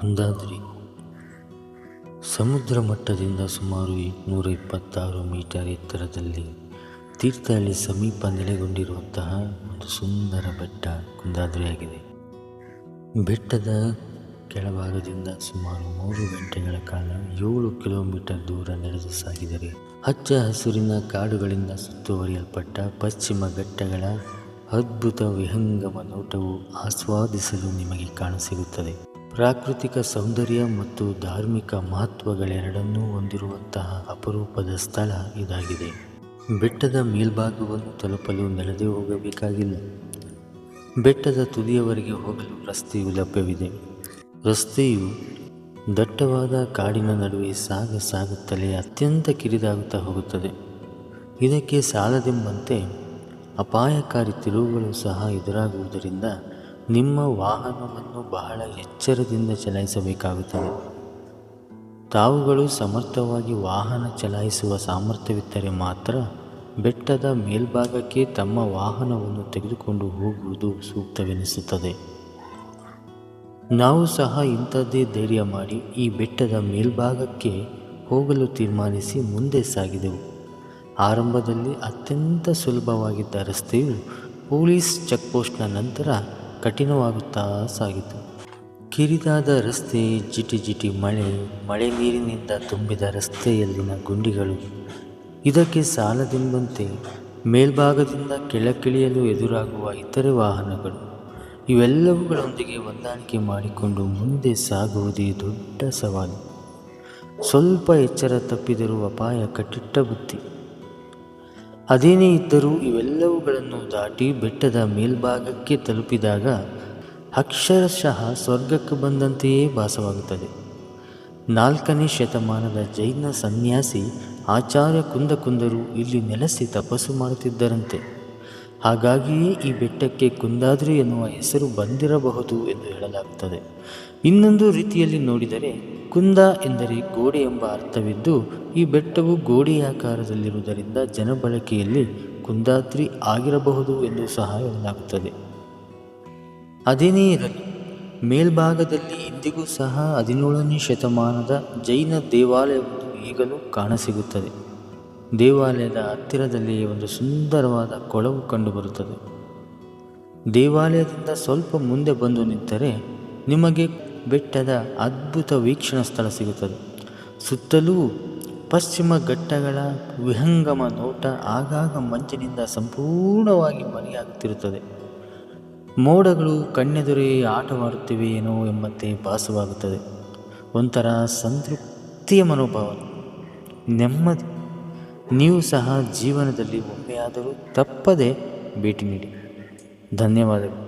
ಕುಂದಾದ್ರಿ. ಸಮುದ್ರ ಮಟ್ಟದಿಂದ ಸುಮಾರು ಎಂಟುನೂರ ಇಪ್ಪತ್ತಾರು ಮೀಟರ್ ಎತ್ತರದಲ್ಲಿ ತೀರ್ಥಹಳ್ಳಿ ಸಮೀಪ ನೆಲೆಗೊಂಡಿರುವಂತಹ ಒಂದು ಸುಂದರ ಬೆಟ್ಟ ಕುಂದಾದ್ರಿಯಾಗಿದೆ. ಬೆಟ್ಟದ ಕೆಳಭಾಗದಿಂದ ಸುಮಾರು ಮೂರು ಗಂಟೆಗಳ ಕಾಲ ಏಳು ಕಿಲೋಮೀಟರ್ ದೂರ ನಡೆದು ಸಾಗಿದರೆ ಹಚ್ಚ ಹಸಿರಿನ ಕಾಡುಗಳಿಂದ ಸುತ್ತುವರಿಯಲ್ಪಟ್ಟ ಪಶ್ಚಿಮ ಘಟ್ಟಗಳ ಅದ್ಭುತ ವಿಹಂಗಮ ನೋಟವು ಆಸ್ವಾದಿಸಲು ನಿಮಗೆ ಕಾಣಸಿಗುತ್ತದೆ. ಪ್ರಾಕೃತಿಕ ಸೌಂದರ್ಯ ಮತ್ತು ಧಾರ್ಮಿಕ ಮಹತ್ವಗಳೆರಡನ್ನೂ ಹೊಂದಿರುವಂತಹ ಅಪರೂಪದ ಸ್ಥಳ ಇದಾಗಿದೆ. ಬೆಟ್ಟದ ಮೇಲ್ಭಾಗವನ್ನು ತಲುಪಲು ನಡೆದೇ ಹೋಗಬೇಕಾಗಿಲ್ಲ. ಬೆಟ್ಟದ ತುದಿಯವರೆಗೆ ಹೋಗಲು ರಸ್ತೆಯು ಲಭ್ಯವಿದೆ. ರಸ್ತೆಯು ದಟ್ಟವಾದ ಕಾಡಿನ ನಡುವೆ ಸಾಗ ಸಾಗುತ್ತಲೇ ಅತ್ಯಂತ ಕಿರಿದಾಗುತ್ತಾ ಹೋಗುತ್ತದೆ. ಇದಕ್ಕೆ ಸಾಲದೆಂಬಂತೆ ಅಪಾಯಕಾರಿ ತಿರುವುಗಳು ಸಹ ಎದುರಾಗುವುದರಿಂದ ನಿಮ್ಮ ವಾಹನವನ್ನು ಬಹಳ ಎಚ್ಚರದಿಂದ ಚಲಾಯಿಸಬೇಕಾಗುತ್ತದೆ. ತಾವುಗಳು ಸಮರ್ಥವಾಗಿ ವಾಹನ ಚಲಾಯಿಸುವ ಸಾಮರ್ಥ್ಯವಿದ್ದರೆ ಮಾತ್ರ ಬೆಟ್ಟದ ಮೇಲ್ಭಾಗಕ್ಕೆ ತಮ್ಮ ವಾಹನವನ್ನು ತೆಗೆದುಕೊಂಡು ಹೋಗುವುದು ಸೂಕ್ತವೆನಿಸುತ್ತದೆ. ನಾವು ಸಹ ಇಂಥದ್ದೇ ಧೈರ್ಯ ಮಾಡಿ ಈ ಬೆಟ್ಟದ ಮೇಲ್ಭಾಗಕ್ಕೆ ಹೋಗಲು ತೀರ್ಮಾನಿಸಿ ಮುಂದೆ ಸಾಗಿದೆವು. ಆರಂಭದಲ್ಲಿ ಅತ್ಯಂತ ಸುಲಭವಾಗಿದ್ದ ರಸ್ತೆಯು ಪೊಲೀಸ್ ಚೆಕ್ಪೋಸ್ಟ್ನ ನಂತರ ಕಠಿಣವಾಗುತ್ತಾ ಸಾಗಿತು. ಕಿರಿದಾದ ರಸ್ತೆ, ಜಿಟಿ ಜಿಟಿ ಮಳೆ ಮಳೆ ನೀರಿನಿಂದ ತುಂಬಿದ ರಸ್ತೆಯಲ್ಲಿನ ಗುಂಡಿಗಳು. ಇದಕ್ಕೆ ಸಾಲದೆಂಬಂತೆ ಮೇಲ್ಭಾಗದಿಂದ ಕೆಳಕಿಳಿಯಲು ಎದುರಾಗುವ ಇತರೆ ವಾಹನಗಳು. ಇವೆಲ್ಲವುಗಳೊಂದಿಗೆ ಹೊಂದಾಣಿಕೆ ಮಾಡಿಕೊಂಡು ಮುಂದೆ ಸಾಗುವುದೇ ದೊಡ್ಡ ಸವಾಲು. ಸ್ವಲ್ಪ ಎಚ್ಚರ ತಪ್ಪಿದರೂ ಅಪಾಯ ಕಟ್ಟಿಟ್ಟ ಬುತ್ತಿ. ಅದೇನೇ ಇದ್ದರೂ ಇವೆಲ್ಲವುಗಳನ್ನು ದಾಟಿ ಬೆಟ್ಟದ ಮೇಲ್ಭಾಗಕ್ಕೆ ತಲುಪಿದಾಗ ಅಕ್ಷರಶಃ ಸ್ವರ್ಗಕ್ಕೆ ಬಂದಂತೆಯೇ ಭಾಸವಾಗುತ್ತದೆ. ನಾಲ್ಕನೇ ಶತಮಾನದ ಜೈನ ಸನ್ಯಾಸಿ ಆಚಾರ್ಯ ಕುಂದಕುಂದರು ಇಲ್ಲಿ ನೆಲೆಸಿ ತಪಸ್ಸು ಮಾಡುತ್ತಿದ್ದರಂತೆ. ಹಾಗಾಗಿಯೇ ಈ ಬೆಟ್ಟಕ್ಕೆ ಕುಂದಾದ್ರಿ ಎನ್ನುವ ಹೆಸರು ಬಂದಿರಬಹುದು ಎಂದು ಹೇಳಲಾಗುತ್ತದೆ ಇನ್ನೊಂದು ರೀತಿಯಲ್ಲಿ ನೋಡಿದರೆ, ಕುಂದ ಎಂದರೆ ಗೋಡೆ ಎಂಬ ಅರ್ಥವಿದ್ದು, ಈ ಬೆಟ್ಟವು ಗೋಡೆಯಾಕಾರದಲ್ಲಿರುವುದರಿಂದ ಜನಬಳಕೆಯಲ್ಲಿ ಕುಂದಾದ್ರಿ ಆಗಿರಬಹುದು ಎಂದು ಸಹ ಹೇಳಲಾಗುತ್ತದೆ. ಅದೇನೇ ಇರಲಿ, ಮೇಲ್ಭಾಗದಲ್ಲಿ ಇಂದಿಗೂ ಸಹ ಹದಿನೇಳನೇ ಶತಮಾನದ ಜೈನ ದೇವಾಲಯವು ಈಗಲೂ ಕಾಣಸಿಗುತ್ತದೆ. ದೇವಾಲಯದ ಹತ್ತಿರದಲ್ಲಿ ಒಂದು ಸುಂದರವಾದ ಕೊಳವು ಕಂಡುಬರುತ್ತದೆ ದೇವಾಲಯದಿಂದ ಸ್ವಲ್ಪ ಮುಂದೆ ಬಂದು ನಿಂತರೆ ನಿಮಗೆ ಬೆಟ್ಟದ ಅದ್ಭುತ ವೀಕ್ಷಣ ಸ್ಥಳ ಸಿಗುತ್ತದೆ. ಸುತ್ತಲೂ ಪಶ್ಚಿಮ ಘಟ್ಟಗಳ ವಿಹಂಗಮ ನೋಟ ಆಗಾಗ ಮಂಚಿನಿಂದ ಸಂಪೂರ್ಣವಾಗಿ ಮರೆಯಾಗುತ್ತಿರುತ್ತದೆ. ಮೋಡಗಳು ಕಣ್ಣೆದುರೇ ಆಟವಾಡುತ್ತಿವೆ ಏನೋ ಎಂಬಂತೆ ಭಾಸವಾಗುತ್ತದೆ. ಒಂಥರ ಸಂತೃಪ್ತಿಯ ಮನೋಭಾವ. ನೆಮ್ಮದಿ. ನೀವು ಸಹ ಜೀವನದಲ್ಲಿ ಒಮ್ಮೆಯಾದರೂ ತಪ್ಪದೆ ಭೇಟಿ ನೀಡಿ. ಧನ್ಯವಾದಗಳು.